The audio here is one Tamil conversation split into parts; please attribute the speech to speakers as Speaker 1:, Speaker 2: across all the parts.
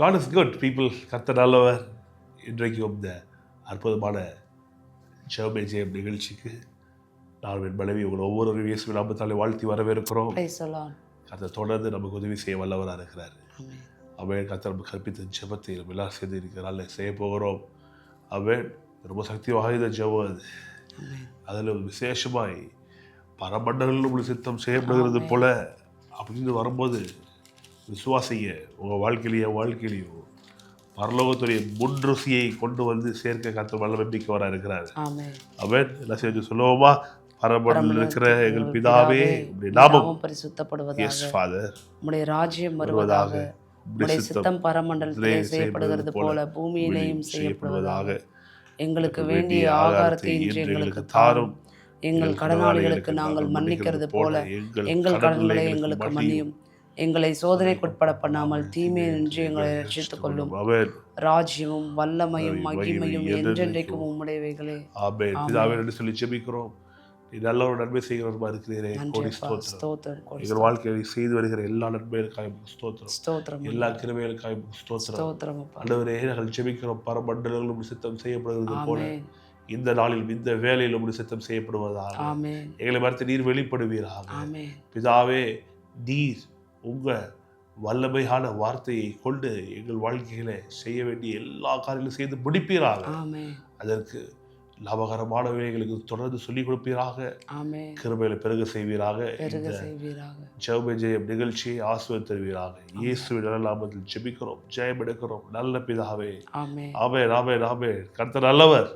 Speaker 1: காட் இஸ் குட் பீப்புள் கத்த நல்லவர் இன்றைக்கும் இந்த அற்புதமான ஜெவமே ஜெயம் நிகழ்ச்சிக்கு நான் என் மனைவி உங்களை ஒவ்வொரு இயேசு நாமத்தாலே வாழ்த்தி வரவேற்கிறோம் கத்தை தொடர்ந்து நமக்கு உதவி செய்ய வல்லவராக இருக்கிறார் அவன் கத்தை நம்ம கற்பித்த ஜெபத்தை நம்ம எல்லாம் சேர்ந்து இருக்கிறால செய்ய போகிறோம் அவன் ரொம்ப சக்தி வாய்ந்த ஜெபம் அது அதில் விசேஷமாய் பரமண்டலில் உங்களுக்கு சித்தம் செய்யப்படுகிறது போல அப்படின்னு வரும்போது விசுவாசிய உங்கள் வாழ்க்கையிலேயோ வாழ்க்கையிலேயோ பரலோகத்துடைய முன் ருசியை கொண்டு வந்து சேர்க்க கத்த வல்லமை மிக்கவராக இருக்கிறார் அவன் எல்லாம் செஞ்சு சுலபமா பரமடலில் இருக்கிற எங்கள் பிதாவே நாமம் பரிசுத்தப்படுவதாக எஸ் ஃபாதர் உடைய ராஜ்யம் வருவதாக உடைய சித்தம் பரமண்டலத்திலே செய்யப்படுகிறது போல பூமியிலேயும் செய்யப்படுவதாக எங்களுக்கு வேண்டிய ஆகாரத்தை இன்று எங்களுக்கு தாரும் எங்கள் கடனாளிகளுக்கு நாங்கள் மன்னிக்கிறது போல எங்கள் கடன்களை எங்களுக்கு மன்னியும் எங்களை சோதனைக்குட்பட பண்ணாமல் தீமை நின்று எங்களை ரட்சித்துக் கொள்ளும் ராஜ்யமும் வல்லமையும் மகிமையும் என்றென்றைக்கும் உம்முடையவைகளே பிதாவே என்று சொல்லி ஜெபிக்கிறோம் நீ நல்ல ஒரு நன்மை செய்கிறவருமா இருக்கிறீரே கோடி ஸ்தோத்திரம் எங்கள் வாழ்க்கையில் செய்து வருகிற எல்லா நன்மைகளுக்காக ஸ்தோத்திரம் ஸ்தோத்திரம் எல்லா கிருமைகளுக்காக ஸ்தோத்திரம் ஸ்தோத்திரம் அண்டவரே நாங்கள் ஜெபிக்கிறோம் பரமண்டலங்களும் சித்தம் செய்யப்படுகிறது போல இந்த நாளில் இந்த வேலையில் உடைய சித்தம் செய்யப்படுவதாக எங்களை மறுத்து நீர் வெளிப்படுவீராக பிதாவே நீர் உங்கள் வல்லமையான வார்த்தையை கொண்டு எங்கள் வாழ்க்கையில செய்ய வேண்டிய எல்லா காரியங்களும் செய்து முடிப்பீராக அதற்கு லாபகரமானவை எங்களுக்கு தொடர்ந்து சொல்லிக் கொடுப்பீராக கிருமையில பெருக செய்வீராக இந்த ஜெயம் நிகழ்ச்சியை ஆசிரியர் இயேசுவின் நல்ல லாபத்தில் ஜெபிக்கிறோம் ஜெயம் எடுக்கிறோம் நல்ல பிதாவே ஆமே ராமே ராமே கத்த நல்லவர்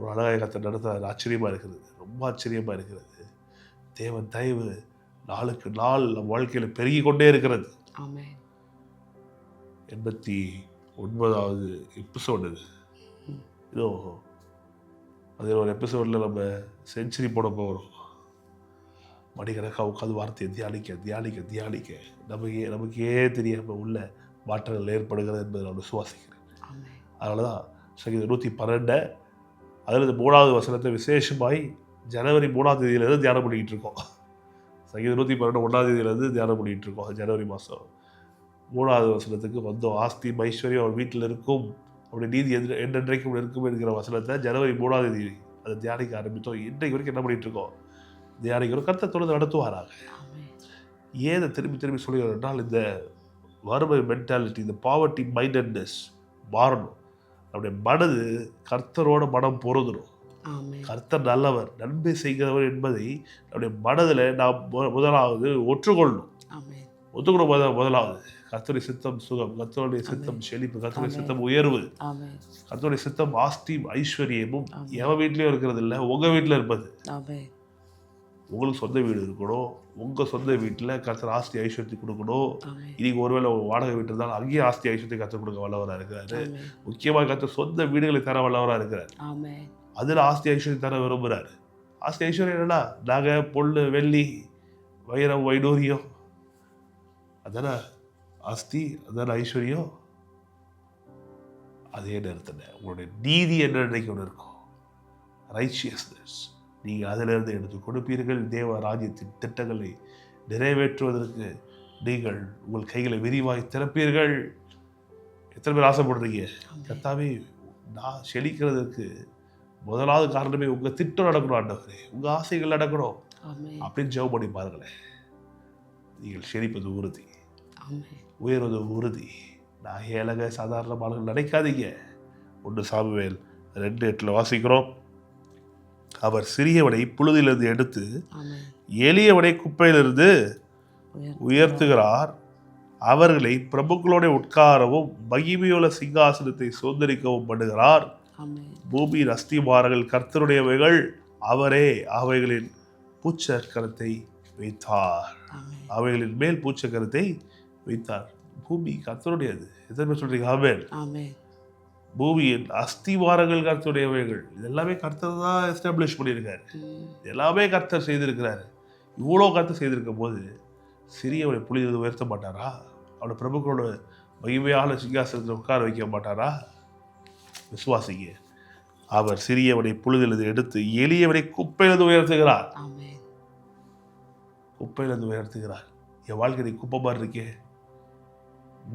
Speaker 1: ஒரு அழகாய கத்த நடத்த ஆச்சரியமா இருக்குது ரொம்ப ஆச்சரியமா இருக்குது தேவ தயவு நாளுக்கு நாள் நம் வாழ்க்கையில் பெருகி கொண்டே இருக்கிறது எண்பத்தி ஒன்பதாவது எபிசோடு இதோ அதே ஒரு எபிசோடில் நம்ம செஞ்சுரி போட போகிறோம் மணிக்கணக்காக உட்காந்து வார்த்தையை தியானிக்க தியானிக்க தியானிக்க நமக்கு நமக்கே தெரியாமல் உள்ள மாற்றங்கள் ஏற்படுகிறது என்பதை நான் விசுவாசிக்கிறேன் அதனால தான் சங்கீதம் நூற்றி பன்னெண்டை அதில் மூணாவது வசனத்தை விசேஷமாய் ஜனவரி மூணாம் தேதியிலேருந்து தியானம் பண்ணிக்கிட்டு இருக்கோம் சங்கீதம் நூற்றி பன்னெண்டு ஒன்றாம் தேதியிலேருந்து தியானம் பண்ணிகிட்டு இருக்கோம் ஜனவரி மாதம் மூணாவது வசனத்துக்கு வந்தோம் ஆஸ்தி மைஸ்வரியம் அவர் வீட்டில் இருக்கும் அவருடைய நீதி எதிர் என்றென்றைக்கும் இருக்கும் என்கிற வசனத்தை ஜனவரி மூணாம் தேதி அதை தியானிக்க ஆரம்பித்தோம் இன்றைக்கு வரைக்கும் என்ன பண்ணிகிட்டு இருக்கோம் தியானிக்கிறோம் கத்தை தொடர்ந்து நடத்துவாராங்க ஏன் திரும்பி திரும்பி சொல்லுகிறோம்னால் இந்த வறுமை மென்டாலிட்டி இந்த பாவர்ட்டி மைண்டட்னஸ் மாறணும் நம்முடைய மனது கர்த்தரோட மனம் பொருந்தணும் கர்த்தர் நல்லவர் நன்மை செய்கிறவர் என்பதை நம்முடைய மனதில் நாம் முதலாவது ஒற்றுக்கொள்ளும் ஒத்துக்கணும் முதலாவது கத்தோடைய சித்தம் சுகம் கத்தோடைய சித்தம் செழிப்பு கத்தோடைய சித்தம் உயர்வு கத்தோடைய சித்தம் ஆஸ்தி ஐஸ்வர்யமும் எவ வீட்லேயும் இருக்கிறது இல்லை உங்கள் வீட்டில் இருப்பது உங்களுக்கு சொந்த வீடு இருக்கணும் உங்கள் சொந்த வீட்டில் கத்தர் ஆஸ்தி ஐஸ்வர்யத்தை கொடுக்கணும் இன்னைக்கு ஒருவேளை வாடகை வீட்டு இருந்தாலும் அங்கேயும் ஆஸ்தி ஐஸ்வர்யத்தை கற்றுக் கொடுக்க வல்லவராக இருக்கிறாரு முக்கியமாக கத்தர் சொந்த வீடுகளை தர வல்லவராக இருக்கிறார் அதில் ஆஸ்தி ஐஸ்வர்யம் தர விரும்புகிறாரு ஆஸ்தி ஐஸ்வர்யம் என்னன்னா நகை பொல் வெள்ளி வைரம் வைடூரியம் அதான ஆஸ்தி அதான ஐஸ்வர்யம் அதே நேரத்தில் உங்களுடைய நீதி என்ன நினைக்க ஒன்று இருக்கும் ரைச்சியஸ்னஸ் நீங்கள் அதிலிருந்து எடுத்து கொடுப்பீர்கள் தேவ ராஜ்யத்தின் திட்டங்களை நிறைவேற்றுவதற்கு நீங்கள் உங்கள் கைகளை விரிவாய் திறப்பீர்கள் எத்தனை பேர் ஆசைப்படுறீங்க கத்தாவே நான் செழிக்கிறதுக்கு முதலாவது காரணமே உங்கள் திட்டம் நடக்கணும் ஆண்டவரே உங்கள் ஆசைகள் நடக்கணும் அப்படின்னு ஜெபம் பண்ணி பாருங்களேன் நீங்கள் செழிப்பது உறுதி உயர்வது உறுதி நான் ஏழக சாதாரண ஆளுகள் நினைக்காதீங்க ஒன்று சாமுவேல் ரெண்டு எட்டில் வாசிக்கிறோம் அவர் சிறியவனை புழுதியிலிருந்து எடுத்து எளியவனை குப்பையிலிருந்து உயர்த்துகிறார் அவர்களை பிரபுக்களோட உட்காரவும் மகிமையுள்ள சிங்காசனத்தை சுதந்திரிக்கவும் பண்ணுகிறார் பூமியின் அஸ்திவாரங்கள் கர்த்தருடையவைகள் அவரே அவைகளின் பூச்சக்கரத்தை வைத்தார் அவைகளின் மேல் பூச்சக்கரத்தை வைத்தார் பூமி கர்த்தருடையது எத்தனை பேர் சொல்றீங்க ஆமேன் பூமியின் அஸ்திவாரங்கள் கர்த்தருடையவைகள் இதெல்லாமே கர்த்தர் தான் எஸ்டாப்ளிஷ் பண்ணியிருக்காரு எல்லாமே கர்த்தர் செய்திருக்கிறாரு இவ்வளோ கர்த்தர் செய்திருக்க போது சிறியவனை புலி உயர்த்த மாட்டாரா அவனை பிரபுக்களோட மகிமையான சிங்காசனத்தில் உட்கார வைக்க மாட்டாரா விசுவாசிங்க அவர் சிறியவனை புழுதிலிருந்து எடுத்து எளியவனை குப்பையிலிருந்து உயர்த்துகிறார் குப்பையிலிருந்து உயர்த்துகிறார் என் வாழ்க்கை நீ குப்பை மாதிரி இருக்கே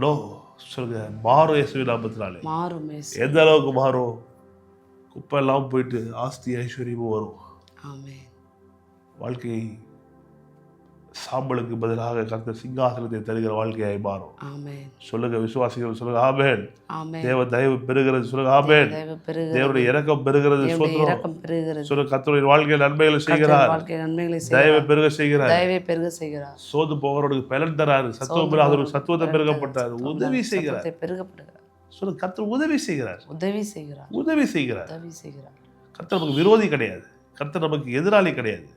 Speaker 1: நோ சொல்லுங்க மாறும் இயேசுவி நாற்பத்தினாலே மாறும் எந்த அளவுக்கு மாறும் குப்பை எல்லாம் போயிட்டு ஆஸ்தி ஐஸ்வர்யமும் வரும் வாழ்க்கை சாம்பலுக்கு பதிலாக கர்த்த சிங்காசனத்தை தருகிற வாழ்க்கையாய்
Speaker 2: மாறும்
Speaker 1: சொல்லுங்க விசுவாசிகள் சொல்லுங்க ஆமேன் தேவ தயவு பெறுகிறது சொல்லுங்க ஆமேன் தேவருடைய இறக்கம் பெறுகிறது சொல்லுங்க கத்தருடைய வாழ்க்கையில் நன்மைகளை செய்கிறார் தயவை பெருக செய்கிறார் சோது போகிறவருக்கு பலன் தராரு சத்துவம் இல்லாதவருக்கு சத்துவத்தை பெருகப்பட்டார் உதவி செய்கிறார் சொல்லுங்க கத்தர் உதவி செய்கிறார் உதவி செய்கிறார் உதவி செய்கிறார் உதவி செய்கிறார் கத்தர் நமக்கு விரோதி கிடையாது கத்தர் நமக்கு எதிராளி கிடையாது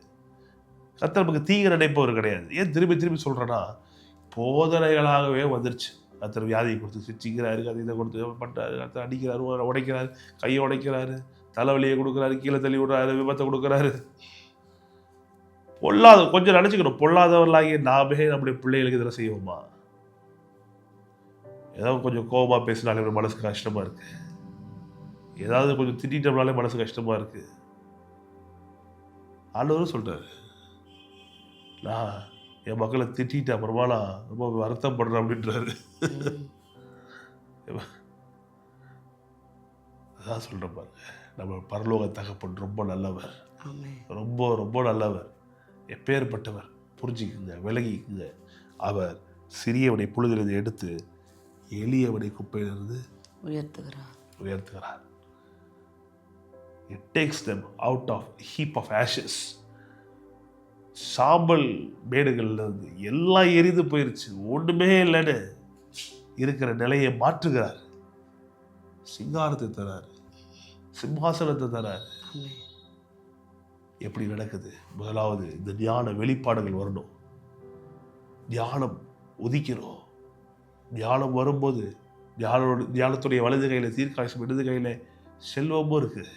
Speaker 1: கத்தர் நமக்கு தீங்கு நினைப்பவர் கிடையாது ஏன் திரும்பி திரும்பி சொல்கிறேன்னா போதனைகளாகவே வந்துருச்சு கத்தர் வியாதியை கொடுத்து சிச்சிக்கிறாரு கதை இதை கொடுத்து பண்ணுறாரு கத்தர் அடிக்கிறாரு உடைக்கிறாரு கையை உடைக்கிறாரு தலைவலியை கொடுக்குறாரு கீழே தள்ளி விடுறாரு விபத்தை கொடுக்குறாரு பொல்லாத கொஞ்சம் நினச்சிக்கணும் பொல்லாதவர்களாகி நாமே நம்முடைய பிள்ளைகளுக்கு இதில் செய்வோமா ஏதாவது கொஞ்சம் கோபமாக பேசினாலே மனசு கஷ்டமாக இருக்குது ஏதாவது கொஞ்சம் திட்டிட்டோம்னாலே மனசு கஷ்டமாக இருக்குது ஆளுவரும் சொல்கிறாரு நான் என் மக்களை திட்டிட்டு பரவாயில்ல ரொம்ப வருத்தப்படுறேன் அப்படின்றாரு அதான் சொல்கிற பாருங்க நம்ம பரலோக தகப்பன் ரொம்ப நல்லவர் ரொம்ப ரொம்ப நல்லவர் எப்பேற்பட்டவர் புரிஞ்சுக்குங்க விலகிக்குங்க அவர் சிறியவனை பொழுதிலிருந்து எடுத்து எளியவனை குப்பையிலிருந்து உயர்த்துகிறார் உயர்த்துகிறார் it takes them out of heap of ashes சாம்பல் மேடுகள்லேருந்து எல்லாம் எரிந்து போயிடுச்சு ஒன்றுமே இல்லைன்னு இருக்கிற நிலையை மாற்றுகிறார் சிங்காரத்தை தராரு சிம்ஹாசனத்தை தராரு எப்படி நடக்குது முதலாவது இந்த தியான வெளிப்பாடுகள் வரணும் தியானம் ஒதுக்கிறோம் தியானம் வரும்போது தியானோட தியானத்துடைய வலது கையில் தீர்க்காசம் இடது கையில் செல்வமும் இருக்குது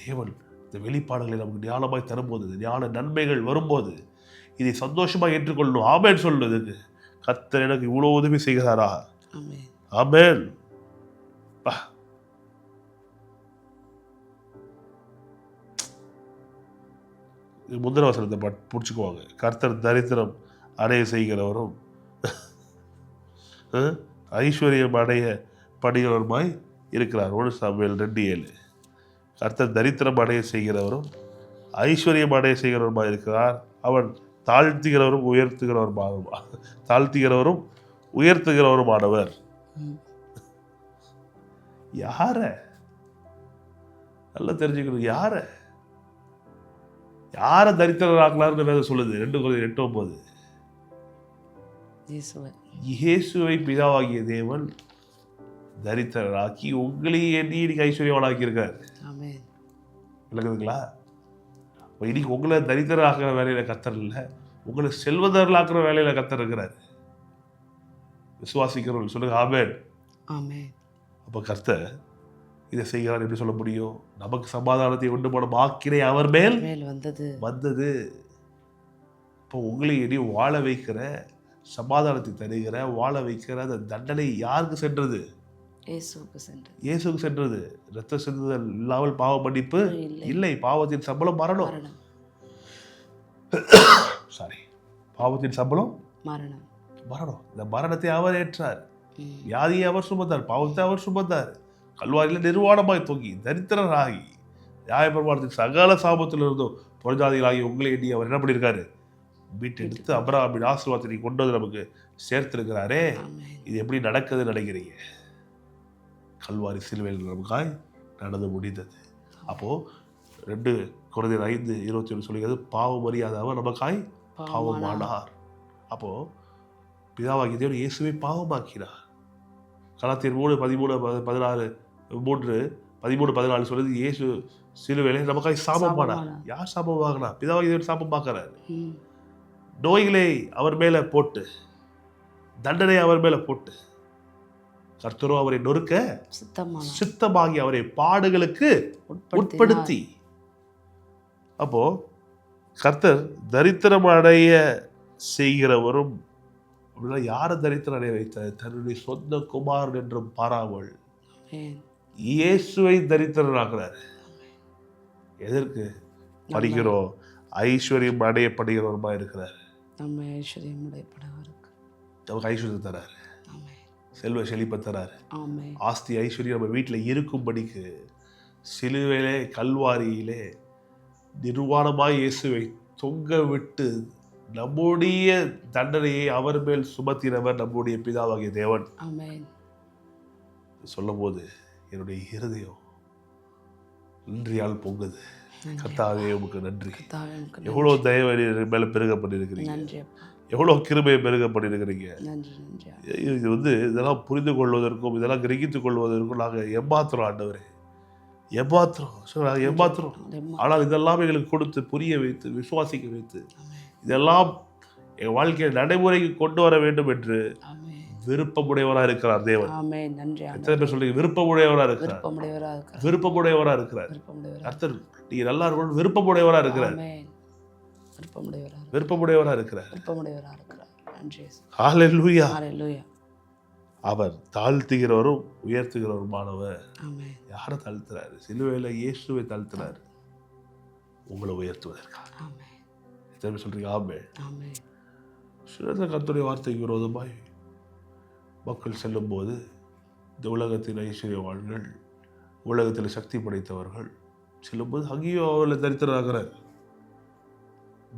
Speaker 1: தேவன் இந்த வெளிப்பாடுகளை நமக்கு ஞானமாய் தரும்போது ஞான நன்மைகள் வரும்போது இதை சந்தோஷமாக ஏற்றுக்கொள்ளணும் ஆமேன் சொல்றதுக்கு கத்தர் எனக்கு இவ்வளோ உதவி செய்கிறாரா ஆமேன் முந்திர பட் பிடிச்சிக்குவாங்க கர்த்தர் தரித்திரம் அடைய செய்கிறவரும் ஐஸ்வர்யம் அடைய படிகிறவருமாய் இருக்கிறார் ஒன்று சாமியல் ரெண்டு ஏழு கர்த்தர் தரித்திரம் பாடையை செய்கிறவரும் ஐஸ்வர்ய பாடையை செய்கிறவருமாக இருக்கிறார் அவன் தாழ்த்துகிறவரும் உயர்த்துகிறவரும் தாழ்த்துகிறவரும் உயர்த்துகிறவருமானவர் யார நல்லா தெரிஞ்சுக்கணும் யார யாரை தரித்திரராக்கலாம்னு வேத சொல்லுது ரெண்டு குழந்தை எட்டு ஒன்பது இயேசுவை பிதாவாகிய தேவன் தரித்திரராக்கி உங்களையே நீ ஐஸ்வர்யவனாக்கியிருக்கார் விளக்குதுங்களா இன்னைக்கு உங்களை தரித்திராக்கிற வேலையில் கத்தர் இல்லை உங்களை செல்வதர்களாக்குற வேலையில் கத்தர் இருக்கிறார் விசுவாசிக்கிறவர்கள் சொல்லுங்க ஆமேன் அப்போ கர்த்தர் இதை செய்கிறார் எப்படி சொல்ல முடியும் நமக்கு சமாதானத்தை உண்டு போன மாக்கினை அவர் மேல் வந்தது வந்தது இப்போ உங்களை இனி வாழ வைக்கிற சமாதானத்தை தருகிற வாழ வைக்கிற அந்த தண்டனை யாருக்கு சென்றது
Speaker 2: இயேசுக்கு
Speaker 1: சென்றது ரத்த சிந்துதல் இல்லாமல் பாவ படிப்பு இல்லை பாவத்தின் சம்பளம் மரணம் சாரி பாவத்தின் சம்பளம் மரணம் மரணம் இந்த மரணத்தை அவர் ஏற்றார் வியாதியை அவர் சுமந்தார் பாவத்தை அவர் சுமந்தார் கல்வாரியில் நிர்வாணமாய் தொங்கி தரித்திரராகி நியாயபிரமாணத்தின் சகல சாபத்திலிருந்தும் புரஜாதிகளாகி உங்களை எண்ணி அவர் என்ன பண்ணியிருக்காரு மீட்டெடுத்து அபராமின் ஆசீர்வாதத்தை கொண்டு வந்து நமக்கு சேர்த்திருக்கிறாரே இது எப்படி நடக்குதுன்னு நினைக்கிறீங்க கல்வாரி சிலுவையில் நமக்காய் நடந்து முடிந்தது அப்போது ரெண்டு குறைந்த ஐந்து இருபத்தி ஒன்று சொல்லுகிறது பாவம் அறியாதவர் நமக்காய் பாவமானார் அப்போது பிதாவாகிய தேவன் இயேசுவை பாவமாக்கினார் கலாத்தியர் மூணு பதிமூணு பதினாறு மூன்று பதிமூணு பதினாலு சொல்லுது இயேசு சிலுவையில் நமக்காய் சாபமானார் யார் சாபமாகனா பிதாவாகி தேவன் சாபம் பார்க்குறாரு நோய்களை அவர் மேலே போட்டு தண்டனை அவர் மேலே போட்டு கர்த்தரோ அவரை நொறுக்க சித்தமாகி அவரை பாடுகளுக்கு உட்படுத்தி அப்போ கர்த்தர் தரித்திரம் அடைய செய்கிறவரும் அப்படின்னா யாரை தரித்திரம் அடைய வைத்தார் தன்னுடைய சொந்த குமார் என்றும் பாராமல் இயேசுவை தரித்திரனாகிறார் எதற்கு படிக்கிறோம் ஐஸ்வர்யம் அடையப்படுகிறவருமா இருக்கிறார்
Speaker 2: நம்ம ஐஸ்வர்யம் அடையப்படுவார்
Speaker 1: நமக்கு ஐஸ்வர்யத்தை தராரு செல்வ செழிப்பை தராரு ஆஸ்தி ஐஸ்வர்யம் நம்ம வீட்டில் இருக்கும்படிக்கு சிலுவையிலே கல்வாரியிலே நிர்வாணமாக இயேசுவை தொங்க விட்டு நம்முடைய தண்டனையை அவர் மேல் சுமத்தினவர் நம்முடைய பிதாவாகிய தேவன் சொல்லும் போது என்னுடைய இருதயம் நன்றியால் பொங்குது கத்தாவே உமக்கு நன்றி எவ்வளோ தயவு மேலே பெருக பண்ணியிருக்கிறீங்க எவ்வளோ கிருமையை பெருகப்பட்டிருக்கிறீங்க இது வந்து இதெல்லாம் புரிந்து கொள்வதற்கும் இதெல்லாம் கிரகித்துக் கொள்வதற்கும் நாங்கள் எம்மாத்திரம் ஆண்டவர் எம்மாத்திரம் நாங்கள் எம்மாத்திரம் ஆனால் இதெல்லாம் எங்களுக்கு கொடுத்து புரிய வைத்து விசுவாசிக்க வைத்து இதெல்லாம் எங்கள் வாழ்க்கையை நடைமுறைக்கு கொண்டு வர வேண்டும் என்று விருப்பமுடையவராக இருக்கிறார் தேவன் எத்தனை பேர் சொல்லி விருப்பமுடையவராக
Speaker 2: இருக்கிறார்
Speaker 1: விருப்பமுடையவராக இருக்கிறார் அர்த்தர் நீங்கள் நல்லா இருக்கணும் விருப்பமுடையவராக இருக்கிறார்
Speaker 2: விருப்பமுடையவராக
Speaker 1: விருப்பமுடையவராக இருக்கிறார்
Speaker 2: விருப்பமுடையவராக இருக்கிறார் நன்றி
Speaker 1: ஹalleluya அவர் தாழ்த்துகிறவரும் உயர்த்துகிறவருமானவர் யாரை தாழ்த்துறாரு சிலுவையில் இயேசுவை தாழ்த்துறாரு உங்களை உயர்த்துவதற்காக திரும்ப சொல்றீங்க ஆமே சுரத கத்துடைய வார்த்தைக்கு விரோதமாய் மக்கள் செல்லும்போது போது இந்த உலகத்தில் ஐஸ்வர்யவான்கள் உலகத்தில் சக்தி படைத்தவர்கள் செல்லும்போது அங்கேயும் அவர்களை தரித்திராகிறார்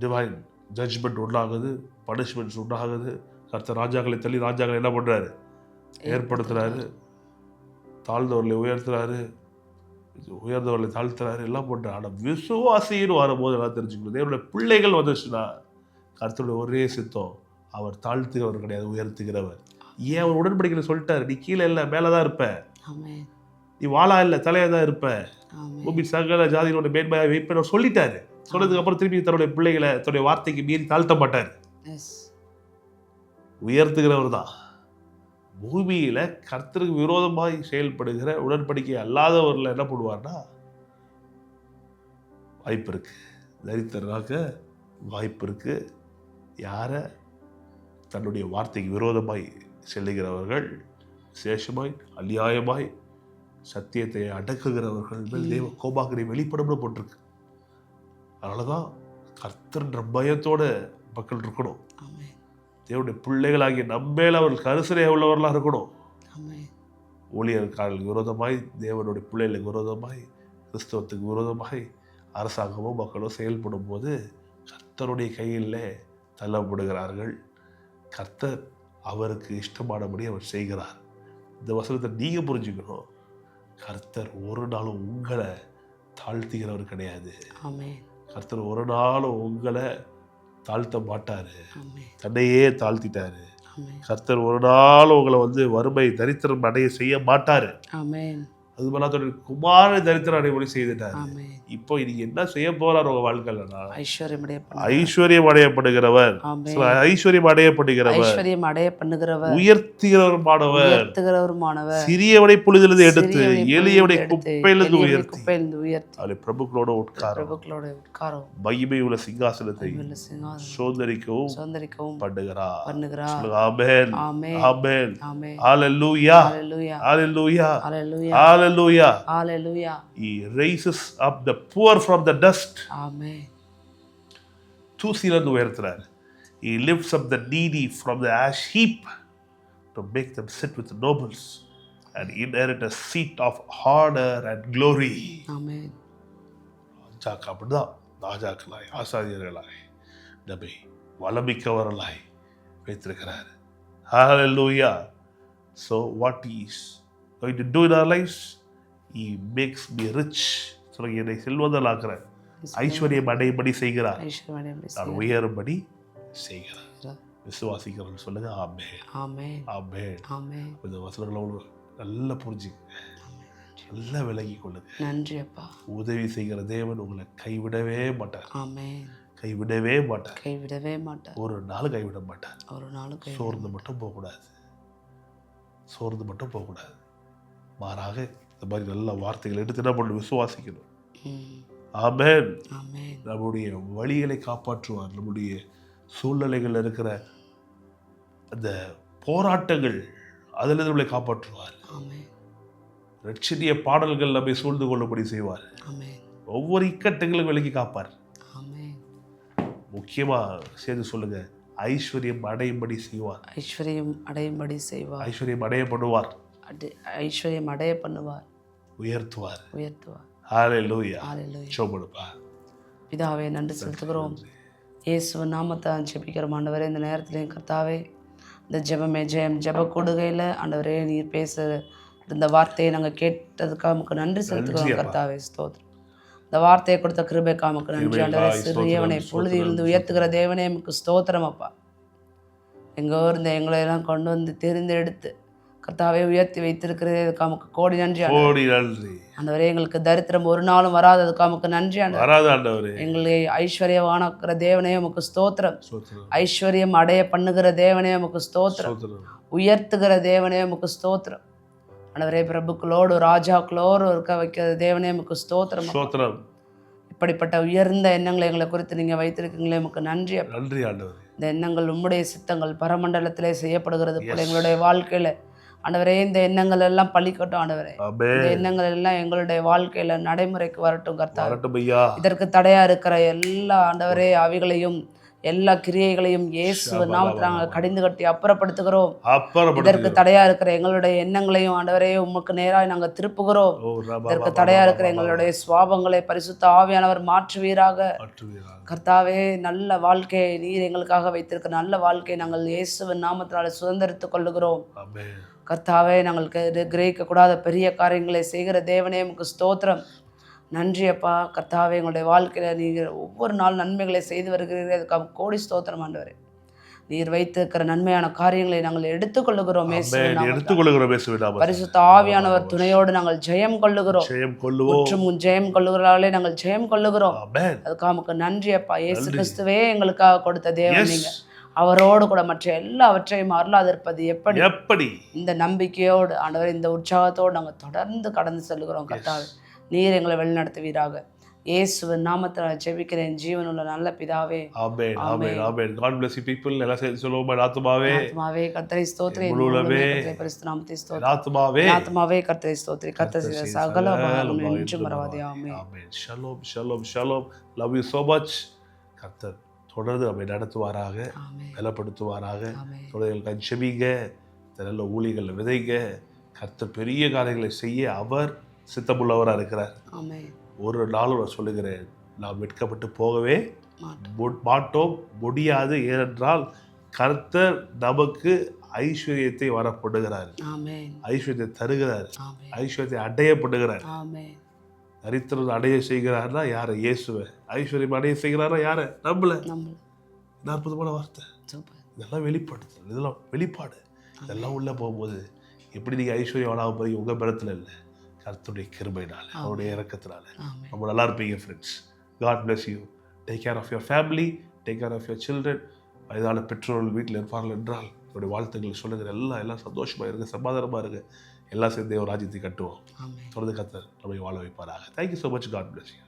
Speaker 1: டிவைன் ஜட்ஜ்மெண்ட் உண்டாகுது பனிஷ்மெண்ட்ஸ் உண்டாகுது கர்த்த ராஜாக்களை தள்ளி ராஜாக்களை என்ன பண்ணுறாரு ஏற்படுத்துகிறாரு தாழ்ந்தவர்களை உயர்த்துறாரு உயர்ந்தவர்களை தாழ்த்துறாரு எல்லாம் பண்ணுறாரு ஆனால் விசுவாசின்னு வரும்போது எல்லாம் தெரிஞ்சுக்கணும் தேவனுடைய பிள்ளைகள் வந்துச்சுன்னா கர்த்தருடைய ஒரே சித்தம் அவர் தாழ்த்துகிறவர் கிடையாது உயர்த்துகிறவர் ஏன் அவர் உடன்படிக்கையில் சொல்லிட்டாரு நீ கீழே இல்லை மேலே தான் இருப்ப நீ வாழா இல்லை தலையாக தான் இருப்ப பூமி சகல ஜாதியினோட மேன்மையாக வைப்பேன் அவர் சொல்லிட்டாரு சொன்னதுக்கு அப்புறம் திருப்பி தன்னுடைய பிள்ளைகளை தன்னுடைய வார்த்தைக்கு மீறி தாழ்த்த மாட்டார் உயர்த்துகிறவர் தான் பூமியில் கர்த்தருக்கு விரோதமாக செயல்படுகிற உடன்படிக்கை அல்லாதவரில் என்ன பண்ணுவார்னா வாய்ப்பு இருக்குது தரித்தராக வாய்ப்பு இருக்கு யாரை தன்னுடைய வார்த்தைக்கு விரோதமாய் செல்லுகிறவர்கள் சேஷமாய் அநியாயமாய் சத்தியத்தை அடக்குகிறவர்கள் மேல் தேவ கோபாகரை வெளிப்படம்னு போட்டிருக்கு அதனால தான் கர்த்தன்ற பயத்தோட மக்கள் இருக்கணும் தேவனுடைய பிள்ளைகளாகிய நம்மேல அவர்கள் கருசனையாக உள்ளவர்களாக இருக்கணும் ஊழியர்களுக்கு விரோதமாய் தேவனுடைய பிள்ளைகளுக்கு விரோதமாய் கிறிஸ்தவத்துக்கு விரோதமாய் அரசாங்கமோ மக்களோ செயல்படும் போது கர்த்தருடைய கையில் தள்ளப்படுகிறார்கள் கர்த்தர் அவருக்கு இஷ்டமானபடி அவர் செய்கிறார் இந்த வசனத்தை நீங்கள் புரிஞ்சுக்கணும் கர்த்தர் ஒரு நாளும் உங்களை தாழ்த்துகிறவர் கிடையாது கர்த்தர் ஒரு நாளும் உங்களை தாழ்த்த மாட்டார் தன்னையே தாழ்த்திட்டாரு கர்த்தர் ஒரு நாளும் உங்களை வந்து வறுமை தரித்திரம் அடைய செய்ய மாட்டார் அது போல குமார தரித்திர அடைமொழி செய்துட்டாரு இப்போ இது என்ன செய்ய போறார் உங்க வாழ்க்கையில ஐஸ்வர்யம் அடையப்படுகிறவர் ஐஸ்வர்யம் அடையப்படுகிறவர்
Speaker 2: ஐஸ்வர்யம் அடைய பண்ணுகிறவர்
Speaker 1: உயர்த்துகிறவர் மாணவர்
Speaker 2: உயர்த்துகிறவர் மாணவர்
Speaker 1: சிறியவனை புழுதிலிருந்து எடுத்து எளியவனை குப்பையிலிருந்து உயர்த்தி குப்பையிலிருந்து உயர்த்தி பிரபுக்களோட உட்கார பிரபுக்களோட உட்கார மகிமை உள்ள சிங்காசனத்தை சோதரிக்கவும் சோதரிக்கவும் பண்ணுகிறார் பண்ணுகிறார் ஆமென் ஆமென் ஆமென் ஆலல்லூயா
Speaker 2: ஹalleluya Hallelujah. Hallelujah.
Speaker 1: He raises up the poor from the dust. Amen. தூசிலிருந்து உயர்த்துறார் He lifts up the needy from the ash heap to make them sit with the nobles and inherit a seat of honor and glory. Amen. ராஜாக்கு அப்படிதான் ராஜாக்களாய் ஆசாரியர்களாய் நம்மை வளமிக்கவர்களாய் வைத்திருக்கிறார் Hallelujah! so what is going to do in our lives? He makes me rich. சொல்ல என்னை செல்வதலாக்குறார் ஐஸ்வர்யம் அடையும்படி செய்கிறார் நான் உயரும்படி செய்கிறார் விசுவாசிக்கிறவர்கள் சொல்லுங்க ஆமே ஆமே ஆமே ஆமே இந்த வசனங்களை நல்லா புரிஞ்சுக்கங்க நல்லா விலகி கொள்ளுங்க நன்றி அப்பா உதவி செய்கிற தேவன் உங்களை கைவிடவே மாட்டார் ஆமே கைவிடவே மாட்டார்
Speaker 2: கைவிடவே மாட்டார்
Speaker 1: ஒரு நாள் கைவிட மாட்டார் ஒரு நாள் சோர்ந்து மட்டும் போகக்கூடாது சோர்ந்து மட்டும் போகக்கூடாது மாறாக இந்த மாதிரி நல்ல வார்த்தைகள் எடுத்து என்ன பண்ணணும் விசுவாசிக்கணும் ஆமேன் நம்முடைய வழிகளை காப்பாற்றுவார் நம்முடைய சூழ்நிலைகளில் இருக்கிற அந்த போராட்டங்கள் அதில் நம்மளை காப்பாற்றுவார் ரட்சணிய பாடல்கள் நம்மை சூழ்ந்து கொள்ளும்படி செய்வார் ஒவ்வொரு இக்கட்டங்களும் விலகி காப்பார் முக்கியமாக சேர்ந்து சொல்லுங்க ஐஸ்வர்யம் அடையும்படி செய்வார்
Speaker 2: ஐஸ்வர்யம் அடையும்படி செய்வார்
Speaker 1: ஐஸ்வர்யம் அடையப்படுவார்
Speaker 2: அடி ஐஸ்வர்யம் அடைய பண்ணுவார்
Speaker 1: உயர்த்துவார்
Speaker 2: உயர்த்துவார் பிதாவே நன்றி செலுத்துகிறோம் இயேசு நாமத்தை ஜெபிக்கிறோம் ஆண்டவரே இந்த நேரத்துலையும் கர்த்தாவே இந்த ஜெபமே ஜெயம் ஜெப கொடுகையில் ஆண்டவரே நீர் பேச இந்த வார்த்தையை நாங்கள் கேட்டதுக்காக நமக்கு நன்றி செலுத்துகிறோம் கர்த்தாவே ஸ்தோத்ரம் இந்த வார்த்தையை கொடுத்த கிருபைக்கா நமக்கு நன்றி ஆண்டவரே சிறியவனை இருந்து உயர்த்துகிற தேவனே நமக்கு ஸ்தோத்திரம் அப்பா எங்கோ இருந்த எங்களையெல்லாம் கொண்டு வந்து தெரிந்தெடுத்து கர்த்தாவை உயர்த்தி வைத்திருக்கிறது நமக்கு கோடி நன்றி
Speaker 1: கோடி நன்றி
Speaker 2: ஆண்டவரே எங்களுக்கு தரித்திரம் ஒரு நாளும் வராததுக்கு நமக்கு நன்றி
Speaker 1: வராது ஆண்டவரே
Speaker 2: எங்களை ஐஸ்வர்யமானக்கிற தேவனே உமக்கு ஸ்தோத்திரம்
Speaker 1: ஐஸ்வர்யம் அடைய பண்ணுகிற தேவனே உமக்கு ஸ்தோத்திரம்
Speaker 2: உயர்த்துகிற தேவனே உமக்கு ஸ்தோத்திரம் ஆண்டவரே பிரபுக்களோடு ராஜாக்களோடு இருக்க வைக்கிற தேவனே உமக்கு ஸ்தோத்திரம் ஸ்தோத்திரம் இப்படிப்பட்ட உயர்ந்த எண்ணங்களை எங்களை குறித்து நீங்கள் வைத்திருக்கீங்களே உமக்கு நன்றி நன்றி ஆண்டவர் இந்த எண்ணங்கள் உம்முடைய சித்தங்கள் பரமண்டலத்திலே செய்யப்படுகிறது போல எங்களுடைய வாழ்க்கையில் ஆண்டவரே இந்த எண்ணங்கள் எல்லாம் பழிக்கட்டும் ஆண்டவரே இந்த எண்ணங்கள் எல்லாம் எங்களுடைய வாழ்க்கையில நடைமுறைக்கு வரட்டும் கர்த்தா இதற்கு தடையா இருக்கிற எல்லா ஆண்டவரே அவைகளையும் எல்லா கிரியைகளையும்
Speaker 1: இயேசு நாமத்தில் நாங்கள் கடிந்து கட்டி அப்புறப்படுத்துகிறோம் இதற்கு தடையா இருக்கிற எங்களுடைய எண்ணங்களையும் ஆண்டவரே உமக்கு நேராக நாங்கள் திருப்புகிறோம் இதற்கு தடையா இருக்கிற எங்களுடைய சுவாபங்களை பரிசுத்த ஆவியானவர் மாற்றுவீராக
Speaker 2: கர்த்தாவே நல்ல வாழ்க்கையை நீர் எங்களுக்காக வைத்திருக்க நல்ல வாழ்க்கையை நாங்கள் இயேசுவின் நாமத்தினால சுதந்திரத்துக் கொள்ளுகிறோம் கத்தாவே நாங்களுக்கு கிரகிக்கக்கூடாத பெரிய காரியங்களை செய்கிற தேவனே நமக்கு ஸ்தோத்திரம் நன்றியப்பா அப்பா கர்த்தாவே எங்களுடைய வாழ்க்கையில் நீங்கள் ஒவ்வொரு நாள் நன்மைகளை செய்து வருகிறீர்கள் அதுக்காக கோடி ஸ்தோத்திரம் ஆண்டவர் நீர் வைத்திருக்கிற நன்மையான காரியங்களை நாங்கள் எடுத்துக்கொள்ளுகிறோம் பரிசுத்த ஆவியானவர் துணையோடு நாங்கள் ஜெயம் கொள்ளுகிறோம் ஜெயம்
Speaker 1: கொள்ளுவோம் ஜெயம் கொள்ளுகிறாலே நாங்கள் ஜெயம் கொள்ளுகிறோம் அதுக்காக
Speaker 2: நன்றியப்பா நன்றி அப்பா ஏசு கிறிஸ்துவே எங்களுக்காக கொடுத்த தேவன் நீங்கள் அவரோடு கூட மற்ற எல்லாவற்றையும் அருளாதிருப்பது எப்படி எப்படி இந்த நம்பிக்கையோடு ஆண்டவர் இந்த உற்சாகத்தோடு நாங்கள் தொடர்ந்து கடந்து செல்கிறோம் கத்தாவே நீர் எங்களை வழிநடத்துவீராக இயேசுவின் நாமத்தில் நான் ஜெபிக்கிறேன் ஜீவனுள்ள நல்ல பிதாவே
Speaker 1: ஆமென் ஆமென் ஆமென் காட் பிளஸ் யூ பீப்பிள் எல்லாம் சேர்ந்து சொல்லுவோம் ஆத்மாவே
Speaker 2: ஆத்மாவே கர்த்தரை ஸ்தோத்திரே முழுவதுமே பரிசுத்த நாமத்தை ஸ்தோத்திரம்
Speaker 1: ஆத்மாவே ஆத்மாவே கர்த்தரை ஸ்தோத்திரே
Speaker 2: கர்த்தர் செய்த சகல உபகாரங்களும் என்றும் மறவாதே ஆமென்
Speaker 1: ஆமென் ஷலோம் ஷலோம் ஷலோம் லவ் யூ சோ மச் கர்த்தர் தொடர்ந்து நம்மை நடத்துவாராக பலப்படுத்துவாராக தொடர்ந்து ஜெபிங்க நல்ல ஊழிகள் விதைங்க கர்த்தர் பெரிய காரியங்களை செய்ய அவர் சித்தமுள்ளவராக இருக்கிறார் ஒரு நாளும் நான் சொல்லுகிறேன் நாம் வெட்கப்பட்டு போகவே மாட்டோம் முடியாது ஏனென்றால் கர்த்தர் நமக்கு ஐஸ்வர்யத்தை வரப்படுகிறார் ஐஸ்வர்யத்தை தருகிறார் ஐஸ்வர்யத்தை அடையப்படுகிறார் தரித்திரம் அடைய செய்கிறார்னா யார் இயேசுவை ஐஸ்வர்யம் அடைய செய்கிறாரா யார் நம்மள இது அற்புதமான வார்த்தை இதெல்லாம் வெளிப்பாடு இதெல்லாம் வெளிப்பாடு இதெல்லாம் உள்ளே போகும்போது எப்படி நீங்கள் ஐஸ்வர்யம் ஆளாக போகிறீங்க உங்கள் பலத்தில் இல்லை கருத்துடைய கிருபையினால் அவருடைய இறக்கத்தினால ரொம்ப நல்லா இருப்பீங்க friends God bless you take care of your family take care of your children வயதான பெற்றோர்கள் வீட்டில் இருப்பார்கள் என்றால் என்னுடைய வாழ்த்துக்களை சொல்லுங்கள் எல்லாம் எல்லாம் சந்தோஷமாக இருங்க சமாதானமாக இருக்குது எல்லாம் சேர்ந்து ஒரு ராஜ்யத்தை கட்டுவோம் தொடர்ந்து கத்தர் நம்மை வாழ வைப்பாராக thank you so much God bless you